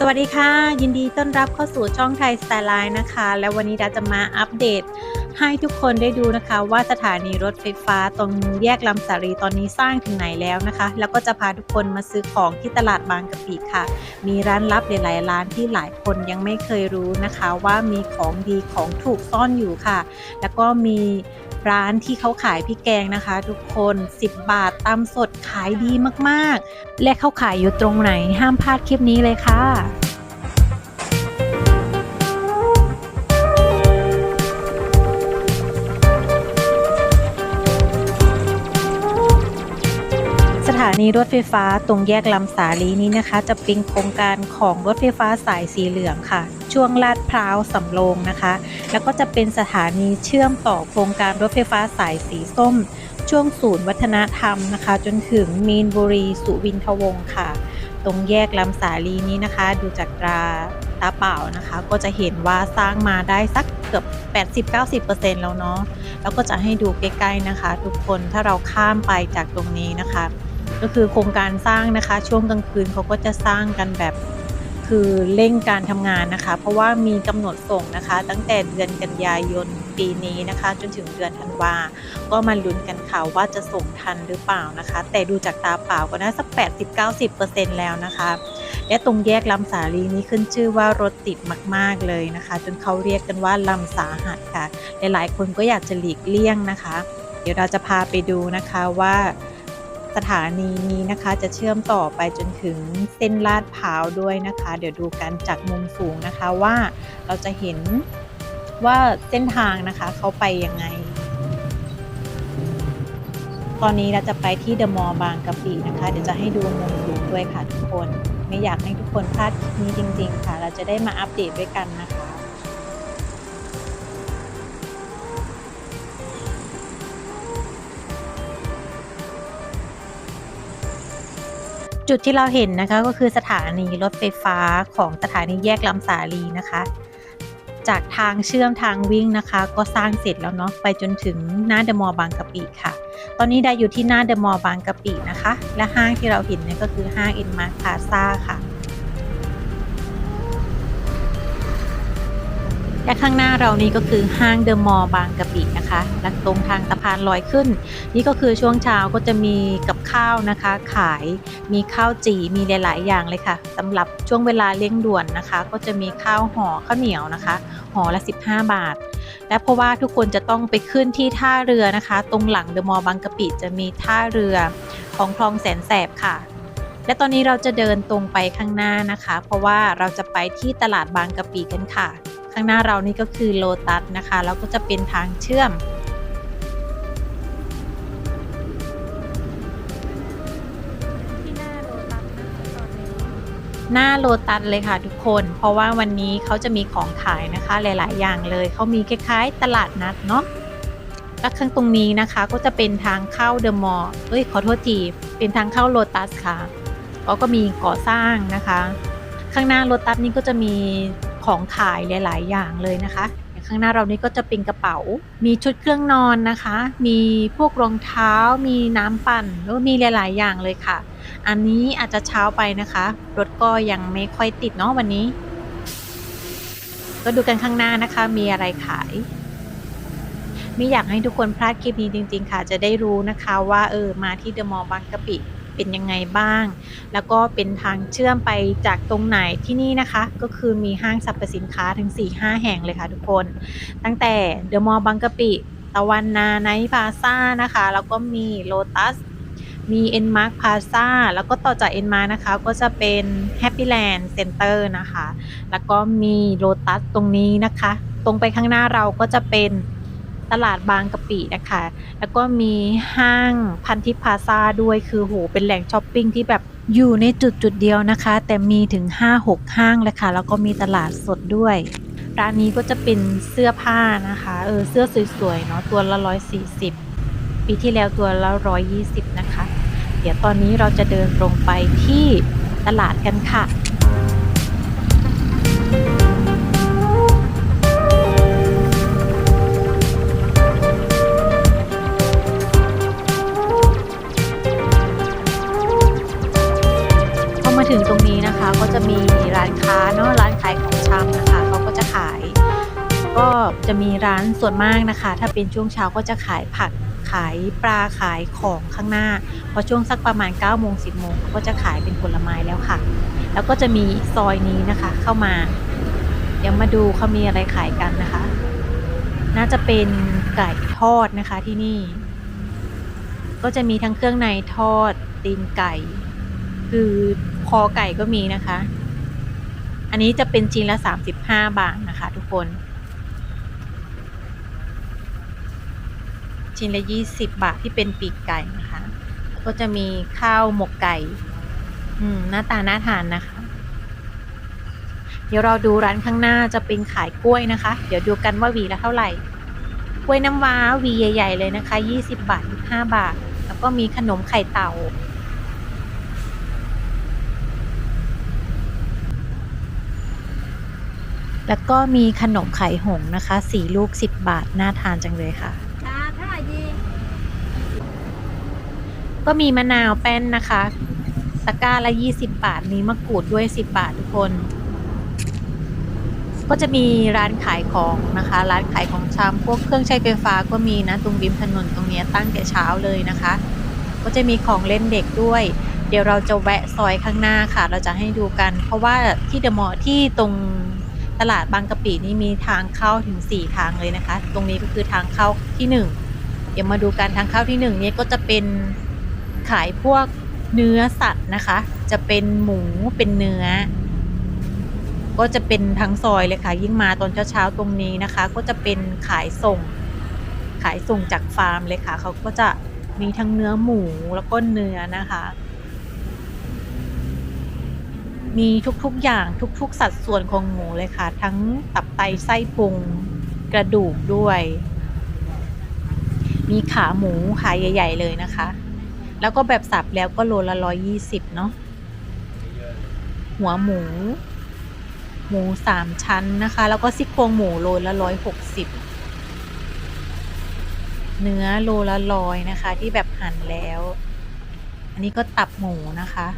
สวัสดีค่ะ ยินดีต้อนรับเข้าสู่ช่องไทยสไตล์ไลน์นะคะ และวันนี้เราจะมาอัปเดต ให้ทุกคนได้ดูนะคะ ว่าสถานีรถไฟฟ้าตรงแยกลำสารีตอนนี้สร้างถึงไหนแล้วนะคะ แล้วก็จะพาทุกคนมาซื้อของที่ตลาดบางกะปิค่ะ มีร้านลับหลายๆร้านที่หลายคนยังไม่เคยรู้นะคะ ว่ามีของดีของถูกซ่อนอยู่ค่ะ แล้วก็มี ร้านที่เขาขายพริกแกงนะคะ ทุกคน 10 บาทตามสดขายดีมากๆ และเขาขายอยู่ตรงไหนห้ามพลาดคลิปนี้เลยค่ะ สถานีรถไฟฟ้าตรงแยกลำสาลีนี้นะคะ จะเป็นโครงการของรถไฟฟ้าสายสีเหลืองค่ะ ช่วงลาดพร้าวสำโรงนะคะ แล้วก็จะเป็นสถานีเชื่อมต่อโครงการรถไฟฟ้าสายสีส้ม ช่วงศูนย์วัฒนธรรมนะคะ จนถึงมีนบุรีสุวินทวงศ์ค่ะ ตรงแยกลำสาลีนี้นะคะ ดูจากตราตาเปล่านะคะ ก็จะเห็นว่าสร้างมาได้สักเกือบ 80-90%แล้วเนาะแล้วก็จะให้ดูใกล้ๆนะคะ ทุกคนถ้าเราข้ามไปจากตรงนี้นะคะ ก็คือโครงการสร้างนะคะ ช่วงกลางคืนเขาก็จะสร้างกันแบบคือเร่งการทำงานนะคะ เพราะว่ามีกำหนดส่งนะคะ ตั้งแต่เดือนกันยายนปีนี้นะคะ จนถึงเดือนธันวาก็มาลุ้นกันค่ะว่าจะส่งทันหรือเปล่านะคะ แต่ดูจากตาเปล่าก็น่าสัก 80-90%แล้วนะคะ และตรงแยกลำสาลีนี้ขึ้นชื่อว่ารถติดมากๆเลยนะคะ จนเขาเรียกกันว่าลำสาหัสค่ะ หลายๆ คนก็อยากจะหลีกเลี่ยงนะคะ เดี๋ยวเราจะพาไปดูนะคะว่า สถานีนี้นะคะจะเชื่อมต่อไปจนถึงเส้นลาดพร้าวด้วยนะคะ เดี๋ยวดูกันจากมุมสูงนะคะว่าเราจะเห็นว่าเส้นทางนะคะเขาไปยังไง ตอนนี้เราจะไปที่เดอะมอลล์บางกะปินะคะ เดี๋ยวจะให้ดูมุมสูงด้วยค่ะทุกคน ไม่อยากให้ทุกคนพลาดคลิปนี้จริง ๆ ค่ะ เราจะได้มาอัปเดตด้วยกันนะคะ จุดที่เราเห็นนะคะก็คือสถานีรถไฟฟ้าของสถานีแยกลำสาลีนะคะ จากทางเชื่อมทางวิ่งนะคะ ก็สร้างเสร็จแล้วเนาะไปจนถึงหน้าเดอะมอลล์บางกะปิค่ะ ตอนนี้ได้อยู่ที่หน้าเดอะมอลล์บางกะปินะคะ และห้างที่เราเห็นเนี่ยก็คือห้างอินมาร์คพาซาค่ะ และข้างหน้าเรานี้ก็คือห้างเดอะมอลล์บางกะปินะคะและตรงทางสะพานลอยขึ้น นี่ก็คือช่วงเช้าก็จะมีกับข้าวนะคะ ขายมีข้าวจี่มีหลาย ๆ อย่างเลยค่ะสำหรับช่วงเวลาเร่งด่วนนะคะ ก็จะมีข้าวห่อข้าวเหนียวนะคะห่อละ 15 บาท และเพราะว่าทุกคนจะต้องไปขึ้นที่ท่าเรือนะคะ ตรงหลังเดอะมอลล์บางกะปิจะมีท่าเรือของคลองแสนแสบค่ะและตอนนี้เราจะเดินตรงไปข้างหน้านะคะ เพราะว่าเราจะไปที่ตลาดบางกะปิกันค่ะ ข้างหน้าเรานี่ก็คือโลตัสนะคะแล้วก็จะเป็นทางเชื่อม ที่หน้าโลตัสนะคะตอนนี้หน้าโลตัสเลยค่ะทุกคน เพราะว่าวันนี้เขาจะมีของขายนะคะหลาย ๆ อย่างเลยเขามีคล้ายๆ ตลาดนัดเนาะและข้างตรงนี้นะคะก็จะเป็นทางเข้าเดอะมอลล์เอ้ยขอโทษทีเป็นทางเข้าโลตัสค่ะเขาก็มีก่อสร้างนะคะ ข้างหน้าโลตัสนี่ก็จะมี ของขายหลาย ๆ อย่างเลยนะคะข้างหน้าเรานี่ก็จะเป็นกระเป๋า มีชุดเครื่องนอนนะคะ มีพวกรองเท้า มีน้ำปั่นแล้วมีหลาย ๆ อย่างเลยค่ะ อันนี้อาจจะเช้าไปนะคะ รถก็ยังไม่ค่อยติดเนาะวันนี้ ก็ดูกันข้างหน้านะคะ มีอะไรขาย ไม่อยากให้ทุกคนพลาดคลิปนี้จริง ๆ ค่ะ จะได้รู้นะคะว่าเออมาที่เดอะมอลล์บางกะปิ เป็นยังไงบ้าง แล้วก็เป็นทางเชื่อมไปจากตรงไหนที่นี่นะคะ ก็คือมีห้างสรรพสินค้าถึง 4-5 แห่งเลยค่ะทุกคน ตั้งแต่เดอะมอลล์บางกะปิ ตะวันนาไนท์พาซ่านะคะ แล้วก็มีโลตัสมีเอ็นมาร์คพาซ่าแล้วก็ต่อจากเอ็นมาร์นะคะก็จะเป็นแฮปปี้แลนด์เซ็นเตอร์นะคะ แล้วก็มีโลตัสตรงนี้นะคะ ตรงไปข้างหน้าเราก็จะเป็น ตลาดบางกะปินะคะ แล้วก็มีห้างพันทิพย์พาซาด้วยคือโหเป็นแหล่งช้อปปิ้งที่แบบอยู่ในจุดจุดเดียวนะคะ แต่มีถึง 5-6 ห้างเลยค่ะ แล้วก็มีตลาดสดด้วย ร้านนี้ก็จะเป็นเสื้อผ้านะคะเออเสื้อสวยๆเนาะตัวละ 140 ปีที่แล้วตัวละ 120 นะคะ เดี๋ยวตอนนี้เราจะเดินตรงไปที่ตลาดกันค่ะ ถึงตรงนี้นะคะ ก็จะมีร้านค้าเนาะร้านขายของชำนะคะเขาก็จะขาย ก็จะมีร้านส่วนมากนะคะ ถ้าเป็นช่วงเช้าก็จะขายผักขายปลาขายของข้างหน้า พอช่วงสักประมาณ9ก้าโมงสิบโมงเขาก็จะขายเป็นผลไม้แล้วค่ะ แล้วก็จะมีซอยนี้นะคะเข้ามา เดี๋ยวมาดูเขามีอะไรขายกันนะคะ น่าจะเป็นไก่ทอดนะคะที่นี่ ก็จะมีทั้งเครื่องในทอดตีนไก่ คือ คอไก่ก็มีนะคะ อันนี้จะเป็นชิ้นละ 35 บาทนะคะ ทุกคนชิ้นละ 20 บาทที่เป็นปีกไก่นะคะ แล้วก็จะมีข้าวหมกไก่ อืม หน้าตาน่าทานนะคะ เดี๋ยวเราดูร้านข้างหน้าจะเป็นขายกล้วยนะคะ เดี๋ยวดูกันว่าวีละเท่าไหร่กล้วยน้ำว้าวีใหญ่ ๆ เลยนะคะ 20 บาท25บาท แล้วก็มีขนมไข่เต่า แล้วก็มีขนมไข่หงส์นะคะสี่ลูก 10 บาท น่าทานจังเลยค่ะ จ้าเท่าไหร่ดีก็มีมะนาวแป้นนะคะตะกร้าละ 20 บาท มีมะกรูดด้วย 10 บาททุกคน ก็จะมีร้านขายของนะคะ ร้านขายของชำพวกเครื่องใช้ไฟฟ้าก็มีนะ ตรงริมถนนตรงเนี้ยตั้งแต่เช้าเลยนะคะ ก็จะมีของเล่นเด็กด้วย เดี๋ยวเราจะแวะซอยข้างหน้าค่ะ เราจะให้ดูกัน เพราะว่าที่เดอะมอลล์ที่ตรง ตลาดบางกะปินี่มีทางเข้าถึง 4 ทางเลยนะคะ ตรงนี้ก็คือทางเข้าที่ 1 เดี๋ยวมาดูกันทางเข้าที่1เนี่ยก็จะเป็นขายพวกเนื้อสัตว์นะคะ จะเป็นหมูเป็นเนื้อ ก็จะเป็นทั้งซอยเลยค่ะ ยิ่งมาตอนเช้าๆตรงนี้นะคะ ก็จะเป็นขายส่ง ขายส่งจากฟาร์มเลยค่ะ เขาก็จะมีทั้งเนื้อหมูแล้วก็เนื้อนะคะ มีทุกๆอย่างทุกๆ สัดส่วนของหมูเลยค่ะ ทั้งตับไตไส้พุงกระดูกด้วย มีขาหมูขาใหญ่ ๆ เลยนะคะ แล้วก็แบบสับแล้วก็โลละร้อยยี่สิบเนาะหัวหมู หมูสามชั้นนะคะ แล้วก็ซี่โครงหมูโลละร้อยหกสิบเนื้อโลละร้อยนะคะ ที่แบบหั่นแล้ว อันนี้ก็ตับหมูนะคะ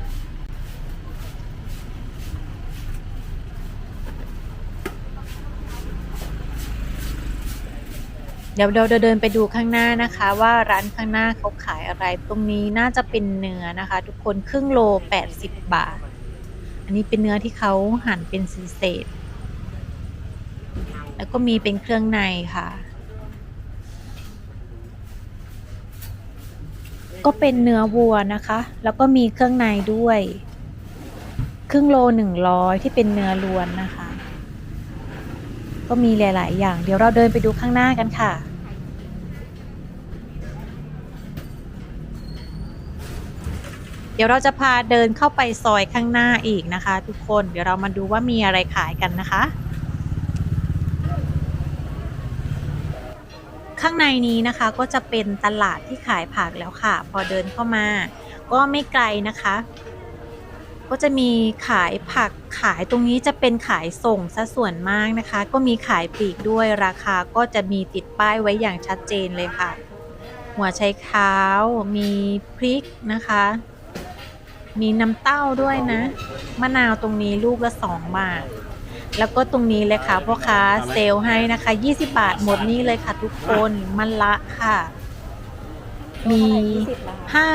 ดี๋ยวเราเดินไปดูข้างหน้านะคะ ว่าร้านข้างหน้าเขาขายอะไร ตรงนี้น่าจะเป็นเนื้อนะคะ ทุกคนครึ่งโล 80 บาท อันนี้เป็นเนื้อที่เขาหั่นเป็นสีเศษ แล้วก็มีเป็นเครื่องในค่ะ ก็เป็นเนื้อวัวนะคะ แล้วก็มีเครื่องในด้วย ครึ่งโลหนึ่งร้อยที่เป็นเนื้อล้วนนะคะก็มีหลาย ๆ อย่าง เดี๋ยวเราเดินไปดูข้างหน้ากันค่ะ ดี๋ยวเราจะพาเดินเข้าไปซอยข้างหน้าอีกนะคะ ทุกคนเดี๋ยวเรามาดูว่ามีอะไรขายกันนะคะ ข้างในนี้นะคะก็จะเป็นตลาดที่ขายผักแล้วค่ะ พอเดินเข้ามา ก็ไม่ไกลนะคะ ก็จะมีขายผักขายตรงนี้จะเป็นขายส่งซะส่วนมากนะคะ ก็มีขายปลีกด้วยราคาก็จะมีติดป้ายไว้อย่างชัดเจนเลยค่ะ หัวไชเท้ามีพริกนะคะ มีน้ำเต้าด้วยนะ มะนาวตรงนี้ลูกละ2บาท แล้วก็ตรงนี้เลยค่ะพ่อค้าเซลให้นะคะ 20 บาทหมดนี่เลยค่ะทุกคนมันละค่ะ มีห้า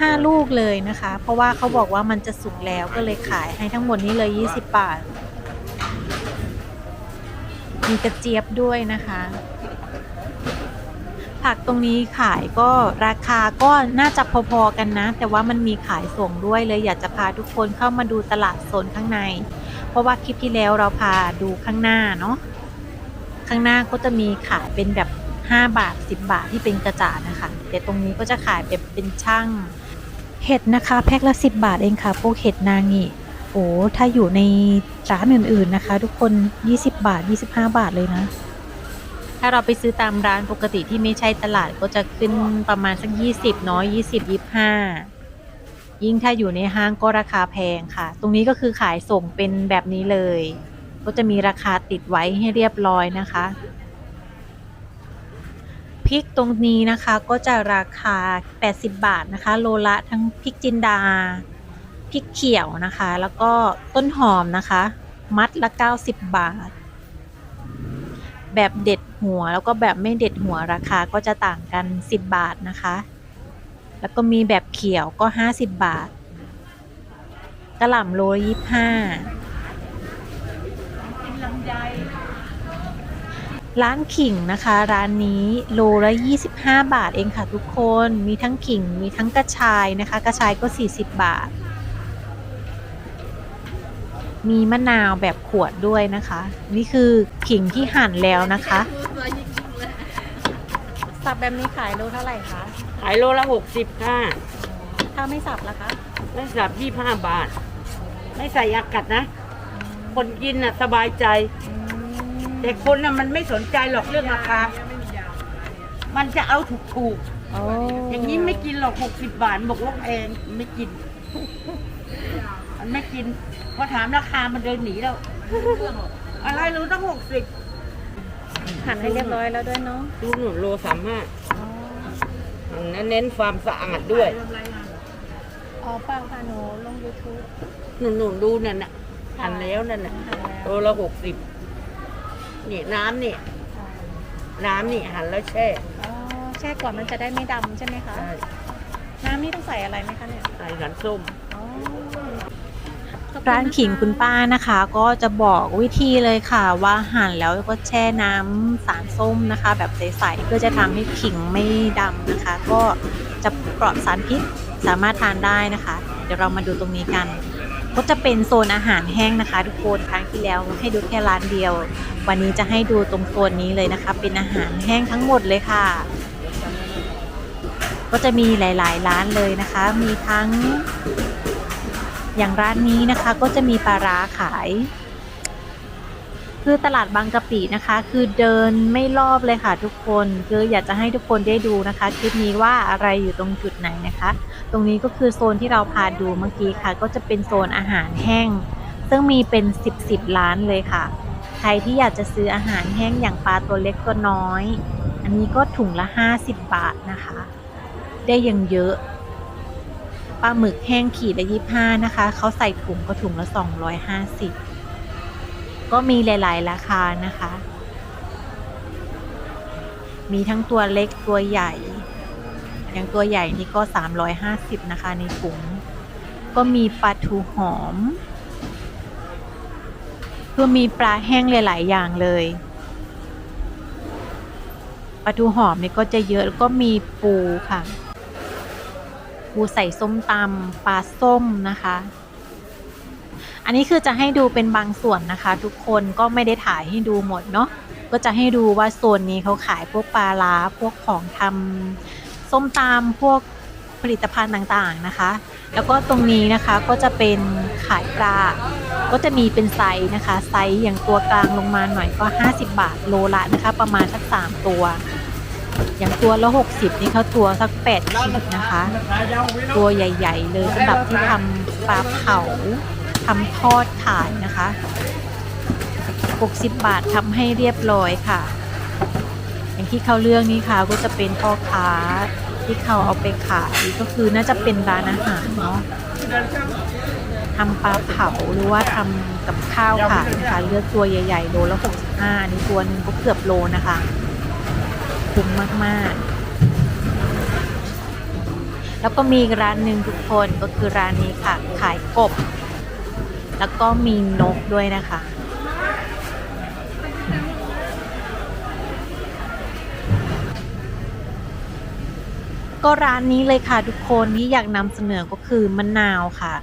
ห้าลูกเลยนะคะ เพราะว่าเขาบอกว่ามันจะสุกแล้วก็เลยขายให้ทั้งหมดนี้เลย 20 บาท มีกระเจี๊ยบด้วยนะคะ ผักตรงนี้ขายก็ราคาก็น่าจะพอๆกันนะ แต่ว่ามันมีขายส่งด้วยเลยอยากจะพาทุกคนเข้ามาดูตลาดโซนข้างใน เพราะว่าคลิปที่แล้วเราพาดูข้างหน้าเนาะข้างหน้าก็จะมีขายเป็นแบบ 5 บาท 10 บาทที่เป็นกระจาดนะคะ แต่ตรงนี้ก็จะขายแบบเป็นช่างเห็ดนะคะแพ็คละ 10 บาทเองค่ะพวกเห็ดนางนี่โอ้ถ้าอยู่ในร้านอื่นๆนะคะ ทุกคน 20 บาท 25 บาทเลยนะ ถ้าเราไปซื้อตามร้านปกติที่ไม่ใช่ตลาดก็จะขึ้นประมาณสัก 20เนาะ20 25 ยิ่งถ้าอยู่ในห้างก็ราคาแพงค่ะ ตรงนี้ก็คือขายส่งเป็นแบบนี้เลย ก็จะมีราคาติดไว้ให้เรียบร้อยนะคะพริกตรงนี้นะคะก็จะราคา 80 บาทนะคะ โลละทั้งพริกจินดาพริกเขียวนะคะ แล้วก็ต้นหอมนะคะ มัดละ 90 บาท แบบเด็ด หัว แล้วก็แบบไม่เด็ดหัวราคาก็จะต่างกัน 10 บาทนะคะ แล้วก็มีแบบเขียวก็ 50 บาทกระหล่ำโลยี่ห้าร้านขิงนะคะ ร้านนี้โลละ 25 บาทเองค่ะทุกคนมีทั้งขิงมีทั้งกระชายนะคะ กระชายก็ 40 บาท มีมะนาวแบบขวดด้วยนะคะ นี่คือขิงที่หั่นแล้วนะคะ สับแบบนี้ขายโลเท่าไหร่คะ ขายโลละหกสิบค่ะ ถ้าไม่สับล่ะคะ ไม่สับยี่ห้าบาท ไม่ใส่ยากัดนะ คนกินน่ะสบายใจ แต่คนน่ะมันไม่สนใจหรอกเรื่องราคา มันจะเอาถูกถูกโอ้ๆอย่างนี้ไม่กินหรอกหกสิบบาทบอกว่าแพงไม่กิน มันไม่กินพอถามราคามันเดินหนีแล้วอะไรรู้ตั้งหกสิบ หั่นให้เรียบร้อยแล้วด้วยเนาะดูหนูโลสามห้าเน้นความสะอาดด้วย อ๋อเปล่าค่ะหนูลง YouTube หนูหนูดูนั่นน่ะหั่นแล้วนั่นน่ะหั่นแล้วโลละหกสิบนี่น้ำนี่น้ำนี่หั่นแล้วแช่อ๋อแช่ก่อนมันจะได้ไม่ดำใช่ไหมคะใช่น้ำนี่ต้องใส่อะไรไหมคะเนี่ย ใส่ขันส้ม ร้านขิงคุณป้านะคะ ก็จะบอกวิธีเลยค่ะว่าหั่นแล้วก็แช่น้ำสารส้มนะคะ แบบใสๆเพื่อจะทำให้ขิงไม่ดำนะคะ ก็จะปลอดสารพิษสามารถทานได้นะคะ เดี๋ยวเรามาดูตรงนี้กัน ก็จะเป็นโซนอาหารแห้งนะคะ ทุกคนครั้งที่แล้วให้ดูแค่ร้านเดียว วันนี้จะให้ดูตรงโซนนี้เลยนะคะ เป็นอาหารแห้งทั้งหมดเลยค่ะ ก็จะมีหลาย ๆ ร้านเลยนะคะ มีทั้ง อย่างร้านนี้นะคะก็จะมีปลาร้าขาย คือตลาดบางกะปินะคะ คือเดินไม่รอบเลยค่ะทุกคนคืออยากจะให้ทุกคนได้ดูนะคะคลิปนี้ว่าอะไรอยู่ตรงจุดไหนนะคะ ตรงนี้ก็คือโซนที่เราพาดูเมื่อกี้ค่ะ ก็จะเป็นโซนอาหารแห้ง ซึ่งมีเป็น10บสบร้านเลยค่ะ ใครที่อยากจะซื้ออาหารแห้งอย่างปลาตัวเล็กตัวน้อย อันนี้ก็ถุงละ 50 บาทนะคะ ได้ยังเยอะ ปลาหมึกแห้งขีดละยี่ห้านะคะ เขาใส่ถุงก็ถุงละสองร้อยห้าสิบก็มีหลาย ๆ ราคานะคะ มีทั้งตัวเล็กตัวใหญ่ อย่างตัวใหญ่นี่ก็สามร้อยห้าสิบนะคะในถุง ก็มีปลาทูหอม คือมีปลาแห้งหลาย ๆ อย่างเลยปลาทูหอมนี่ก็จะเยอะแล้วก็มีปูค่ะ ปูใส่ส้มตำปลาส้มนะคะ อันนี้คือจะให้ดูเป็นบางส่วนนะคะ ทุกคนก็ไม่ได้ถ่ายให้ดูหมดเนาะก็จะให้ดูว่าโซนนี้เขาขายพวกปลาล้าพวกของทำส้มตำพวกผลิตภัณฑ์ต่างๆนะคะ แล้วก็ตรงนี้นะคะก็จะเป็นขายปลา ก็จะมีเป็นไซส์นะคะ ไซส์อย่างตัวกลางลงมาหน่อยก็ 50 บาทโลละนะคะ ประมาณสัก3ตัว อย่างตัวละ 60 นี่เขาตัวสัก8ขีดนะคะ ตัวใหญ่ ๆ เลยสำหรับที่ทำปลาเผาทำทอดขายนะคะ 60 บาททำให้เรียบร้อยค่ะ อย่างที่เขาเลือกนี่ค่ะก็จะเป็นพ่อค้าที่เขาเอาไปขายก็คือน่าจะเป็นร้านอาหารเนาะทำปลาเผาหรือว่าทำกับข้าวขายนะคะเลือกตัวใหญ่ๆโลละ65อันนี่ตัวหนึ่งก็เกือบโลนะคะ คุ้มมากๆ แล้วก็มีอีกร้านหนึ่งทุกคนก็คือร้านนี้ค่ะ ขายกบ แล้วก็มีนกด้วยนะคะก็ร้านนี้เลยค่ะทุกคนที่อยากนำเสนอก็คือมะนาวค่ะ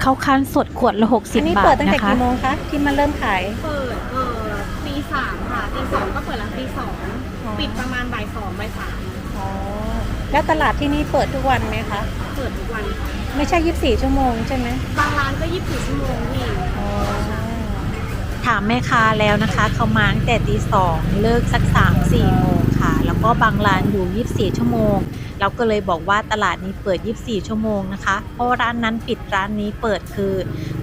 เขาคั้นสดขวดละ60อันนี้บาเปิทดตั้งแต่นะคะกี่โมงคะที่มันเริ่มขาย เปิดเอ่อตีสามค่ะตีสองก็เปิดร้านตีสอง ปิดประมาณบ่ายสองบ่ายสามอ๋อแล้วตลาดที่นี่เปิดทุกวันไหมคะ เปิดทุกวันค่ะไม่ใช่ 24 ชั่วโมงใช่ไหมบางร้านก็ยี่สิบสี่ชั่วโมงพี่อ๋อถามแม่ค้าแล้วนะคะเขามาตั้งแต่ตีสองเลิกสักสามสี่โมงค่ะ แล้วก็บางร้านอยู่ 24 ชั่วโมง เราก็เลยบอกว่าตลาดนี้เปิด 24 ชั่วโมงนะคะ เพราะร้านนั้นปิดร้านนี้เปิดคือ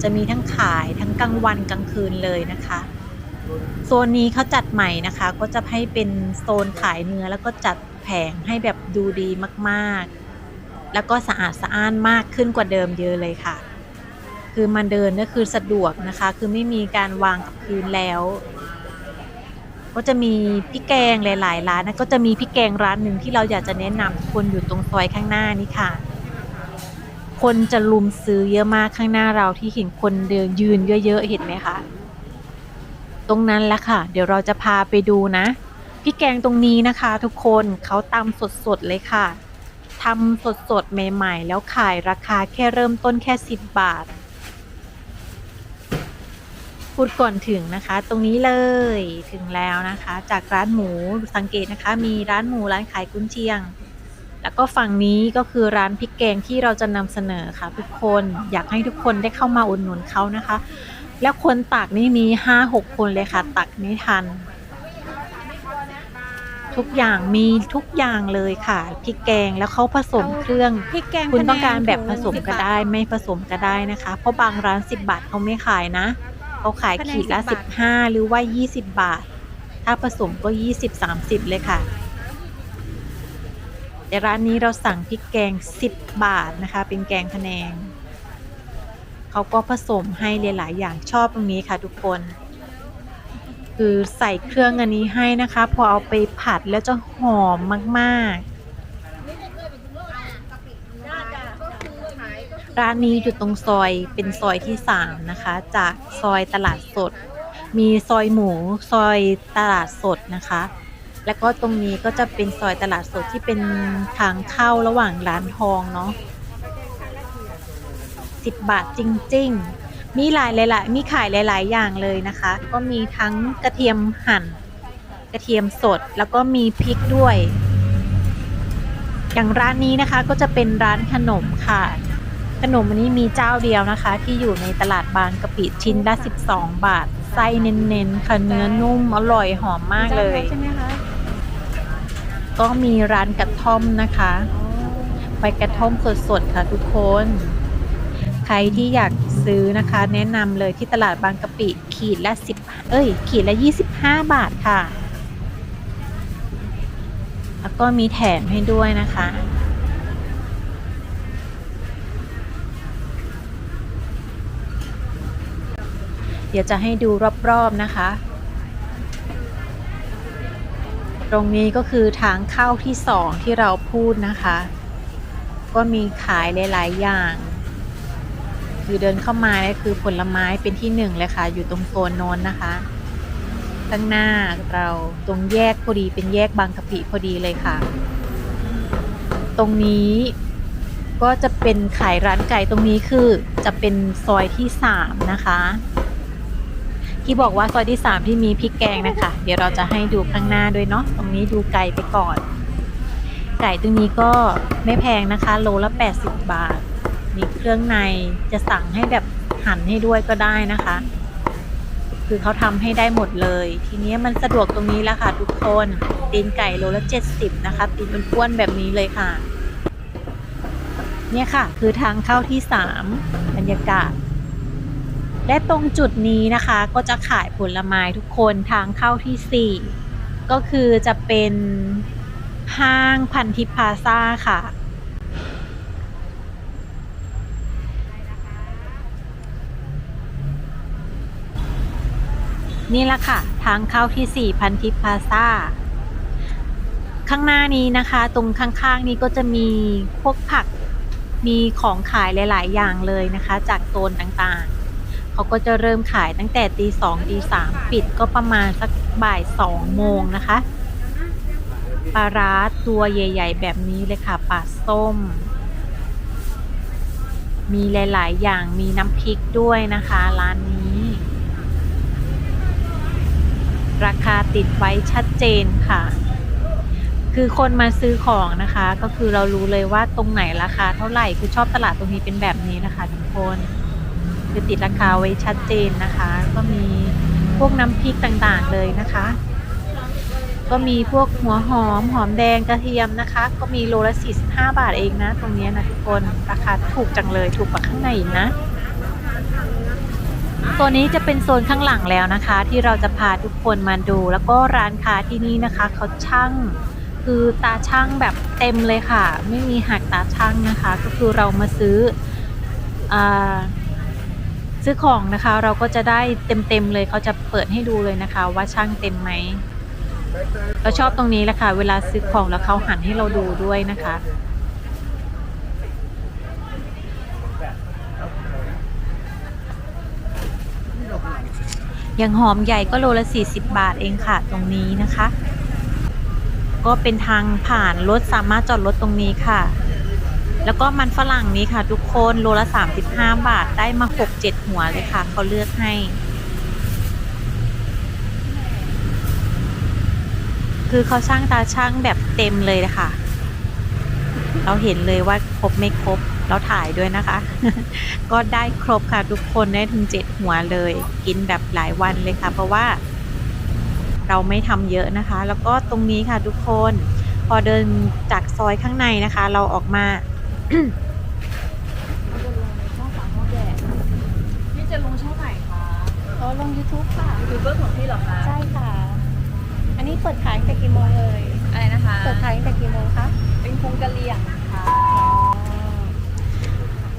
จะมีทั้งขายทั้งกลางวันกลางคืนเลยนะคะ โซนนี้เขาจัดใหม่นะคะ ก็จะให้เป็นโซนขายเนื้อแล้วก็จัดแผงให้แบบดูดีมากๆ แล้วก็สะอาดสะอ้านมากขึ้นกว่าเดิมเยอะเลยค่ะ คือมันเดินก็คือสะดวกนะคะ คือไม่มีการวางกับพื้นแล้ว ก็จะมีพี่แกงหลายๆร้านนะก็จะมีพี่แกงร้านหนึ่งที่เราอยากจะแนะนำทุกคนอยู่ตรงซอยข้างหน้านี้ค่ะ คนจะลุมซื้อเยอะมากข้างหน้าเราที่เห็นคนเดินยืนเยอะๆเห็นไหมคะ ตรงนั้นแหละค่ะ เดี๋ยวเราจะพาไปดูนะพี่แกงตรงนี้นะคะ ทุกคนเขาตำสดๆเลยค่ะทำสดๆใหม่ๆ แล้วขายราคาแค่เริ่มต้นแค่ 10 บาท พูดก่อนถึงนะคะ ตรงนี้เลยถึงแล้วนะคะ จากร้านหมูสังเกตนะคะ มีร้านหมูร้านขายกุนเชียง แล้วก็ฝั่งนี้ก็คือร้านพริกแกงที่เราจะนำเสนอค่ะทุกคนอยากให้ทุกคนได้เข้ามาอุดหนุนเขานะคะ แล้วคนตักนี่มีห้าหกคนเลยค่ะ ตักไม่ทัน ทุกอย่างมีทุกอย่างเลยค่ะพริกแกงแล้วเขาผสมเครื่องพริกแกงคุณต้องการแบบคะผแนนสมถุงก็10ได้บาทไม่ผสมก็ได้นะคะ เพราะบางร้าน10บาทเขาไม่ขายนะเขาขายคะแนนขีดละ10บาท15หรือว่า20บาท ถ้าผสมก็20 30เลยค่ะ แต่ร้านนี้เราสั่งพริกแกง 10 บาทนะคะ เป็นแกงพะแนง เขาก็ผสมให้หลายๆอย่างชอบตรงนี้ค่ะทุกคน คือใส่เครื่องอันนี้ให้นะคะ พอเอาไปผัดแล้วจะหอมมากๆ ร้านนี้อยู่ตรงซอยเป็นซอยที่ 3 นะคะ จากซอยตลาดสด มีซอยหมูซอยตลาดสดนะคะ แล้วก็ตรงนี้ก็จะเป็นซอยตลาดสดที่เป็นทางเข้าระหว่างร้านทองเนาะ10 บาทจริง ๆ มีหลายหลายมีขายหลาย ๆ อย่างเลยนะคะ ก็มีทั้งกระเทียมหั่น กระเทียมสดแล้วก็มีพริกด้วย อย่างร้านนี้นะคะก็จะเป็นร้านขนมค่ะ ขนมอันนี้มีเจ้าเดียวนะคะ ที่อยู่ในตลาดบางกะปิชิ้นละ 12 บาทไส้เน้นๆค่ะเนื้อนุ่มอร่อยหอมมากเลยใช่ไหมคะ ก็มีร้านกระท่อมนะคะใบกระท่อมสดๆค่ะทุกคน ใครที่อยากซื้อนะคะ แนะนำเลยที่ตลาดบางกะปิขีดละ10เอ้ย ขีดละ25บาทค่ะ แล้วก็มีแถมให้ด้วยนะคะเดี๋ยวจะให้ดูรอบๆนะคะ ตรงนี้ก็คือทางเข้าที่สองที่เราพูดนะคะ ก็มีขายหลายๆอย่าง คือเดินเข้ามาเนี่ยคือผลไม้เป็นที่หนึ่งเลยค่ะ อยู่ตรงโซนโน้นนะคะข้างหน้าเราตรงแยกพอดีเป็นแยกบางกะปิพอดีเลยค่ะ ตรงนี้ก็จะเป็นขายร้านไก่ตรงนี้คือจะเป็นซอยที่สามนะคะ ที่บอกว่าซอยที่3ที่มีพริกแกงนะคะ เดี๋ยวเราจะให้ดูข้างหน้าด้วยเนาะตรงนี้ดูไก่ไปก่อน ไก่ตรงนี้ก็ไม่แพงนะคะ โลละ 80 บาทมีเครื่องในจะสั่งให้แบบหั่นให้ด้วยก็ได้นะคะ คือเขาทำให้ได้หมดเลย ทีนี้มันสะดวกตรงนี้แล้วค่ะทุกคนตีนไก่โลละ 70 นะคะตีนอ้วนแบบนี้เลยค่ะ เนี่ยค่ะ คือทางเข้าที่ 3 บรรยากาศ และตรงจุดนี้นะคะก็จะขายผลไม้ทุกคนทางเข้าที่ 4 ก็คือจะเป็นห้างพันทิพาซ่าค่ะ นี่ละค่ะ ทางเข้าที่ 4 พันทิพาซ่า ข้างหน้านี้นะคะ ตรงข้างๆนี้ก็จะมีพวกผักมีของขายหลาย ๆ อย่างเลยนะคะ จากโซนต่างๆ เขาก็จะเริ่มขายตั้งแต่ตีสองตีสามปิดก็ประมาณสักบ่ายสองโมงนะคะปลาร้าตัวใหญ่ ๆ แบบนี้เลยค่ะปลาส้ม มีหลายๆ อย่างมีน้ำพริกด้วยนะคะ ร้านนี้ ราคาติดไว้ชัดเจนค่ะ คือคนมาซื้อของนะคะ ก็คือเรารู้เลยว่าตรงไหนราคาเท่าไหร่คือชอบตลาดตรงนี้เป็นแบบนี้นะคะทุกคน คือติดราคาไว้ชัดเจนนะคะ ก็มีพวกน้ำพริกต่างๆเลยนะคะ ก็มีพวกหัวหอมหอมแดงกระเทียมนะคะ ก็มีโลละ45 บาทเองนะ ตรงนี้นะทุกคนราคาถูกจังเลยถูกกว่าข้างในอีกนะตัวนี้จะเป็นโซนข้างหลังแล้วนะคะ ที่เราจะพาทุกคนมาดู แล้วก็ร้านค้าที่นี่นะคะเขาช่างคือตาช่างแบบเต็มเลยค่ะ ไม่มีหักตาช่างนะคะ ก็คือเรามาซื้ออา ซื้อของนะคะเราก็จะได้เต็มๆเลยเขาจะเปิดให้ดูเลยนะคะ ว่าช่างเต็มไหมเราชอบตรงนี้แหละค่ะ เวลาซื้อของแล้วเขาหันให้เราดูด้วยนะคะอย่างหอมใหญ่ก็โลละ 40 บาทเองค่ะตรงนี้นะคะ ก็เป็นทางผ่านรถสามารถจอดรถตรงนี้ค่ะ แล้วก็มันฝรั่งนี้ค่ะ ทุกคนโลละ 35 บาทได้มา 6-7 หัวเลยค่ะ เขาเลือกให้ คือเขาช่างตาช่างแบบเต็มเลยนะคะเราเห็นเลยว่าครบไม่ครบเราถ่ายด้วยนะคะ ก็ได้ครบค่ะทุกคนได้ถึงเจ็ดหัวเลย กินแบบหลายวันเลยค่ะ เพราะว่า เราไม่ทำเยอะนะคะ แล้วก็ตรงนี้ค่ะทุกคน พอเดินจากซอยข้างในนะคะ เราออกมา พี่จะลงช่องไหนคะอ๋อลง YouTube ค่ะ ยูทูบเบอร์ของพี่เหรอคะใช่ค่ะ อันนี้เปิดขายตั้งแต่กี่โมงเลยอะไรนะคะ เปิดขายตั้งแต่กี่โมงคะเป็นโครงกะเหรี่ยงค่ะ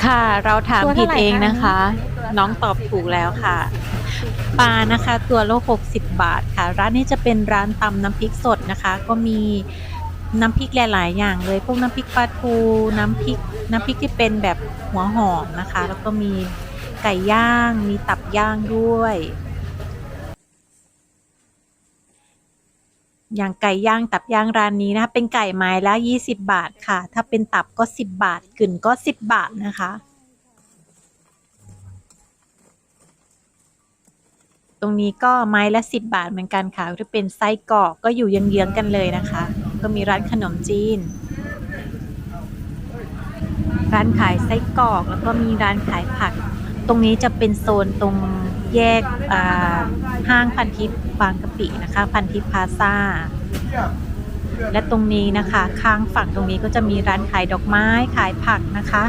ค่ะเราถามตัวผิเท่าดไหร่เองคะนะคะ น้องตอบถูกแล้วค่ะ ปลานะคะตัวละ60 บาทค่ะ ร้านนี้จะเป็นร้านตำน้ำพริกสดนะคะ ก็มี น้ำพริกหลาย ๆ อย่างเลย พวกน้ำพริกปลาทู น้ำพริก น้ำพริกที่เป็นแบบหัวหอมนะคะ แล้วก็มีไก่ย่าง มีตับย่างด้วย อย่างไก่ย่างตับย่างร้านนี้นะคะ เป็นไก่ไม้ละ20 บาทค่ะ ถ้าเป็นตับก็ 10 บาท กึ่นก็ 10 บาทนะคะตรงนี้ก็ไม้ละ 10 บาทเหมือนกันค่ะถ้าเป็นไส้กรอกก็อยู่เยื้องๆกันเลยนะคะ ก็มีร้านขนมจีน ร้านขายไส้กรอกแล้วก็มีร้านขายผัก ตรงนี้จะเป็นโซนตรงแยกห้างพันทิพย์บางกะปินะคะ พันทิพย์พาซาและตรงนี้นะคะข้างฝั่งตรงนี้ก็จะมีร้านขายดอกไม้ขายผักนะคะ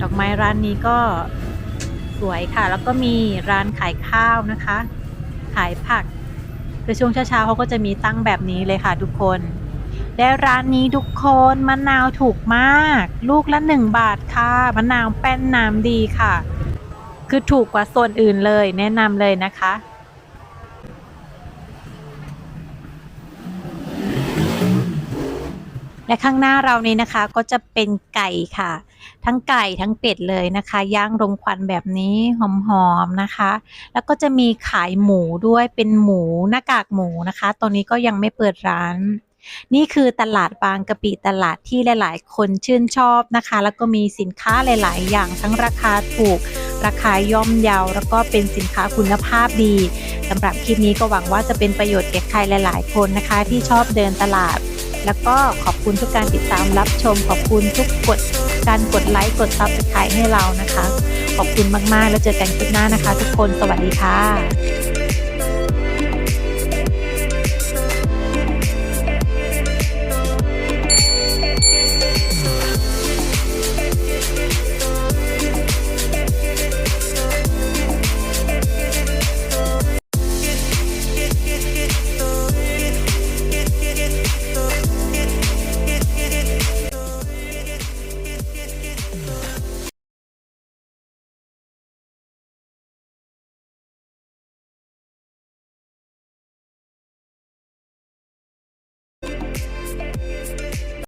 ดอกไม้ร้านนี้ก็ วยค่ะ แล้วก็มีร้านขายข้าวนะคะ ขายผักคือช่วงเช้าๆเขาก็จะมีตั้งแบบนี้เลยค่ะทุกคน และร้านนี้ทุกคนมะนาวถูกมาก ลูกละหนึ่งบาทค่ะมะนาวแป้นน้ำดีค่ะ คือถูกกว่าโซนอื่นเลยแนะนำเลยนะคะและข้างหน้าเรานี้นะคะก็จะเป็นไก่ค่ะ ทั้งไก่ทั้งเป็ดเลยนะคะ ย่างรมควันแบบนี้หอมๆนะคะ แล้วก็จะมีขายหมูด้วยเป็นหมูหน้ากากหมูนะคะ ตอนนี้ก็ยังไม่เปิดร้าน นี่คือตลาดบางกะปิตลาดที่หลาย ๆ คนชื่นชอบนะคะ แล้วก็มีสินค้าหลาย ๆ อย่างทั้งราคาถูก ราคาย่อมเยาแล้วก็เป็นสินค้าคุณภาพดีสำหรับคลิปนี้ก็หวังว่าจะเป็นประโยชน์แก่ใครหลาย ๆ คนนะคะ ที่ชอบเดินตลาด แล้วก็ขอบคุณทุกการติดตามรับชม ขอบคุณทุกกดการกดไลค์กดซับสไครต์ให้เรานะคะ ขอบคุณมากๆ แล้วเจอกันคลิปหน้านะคะ ทุกคนสวัสดีค่ะ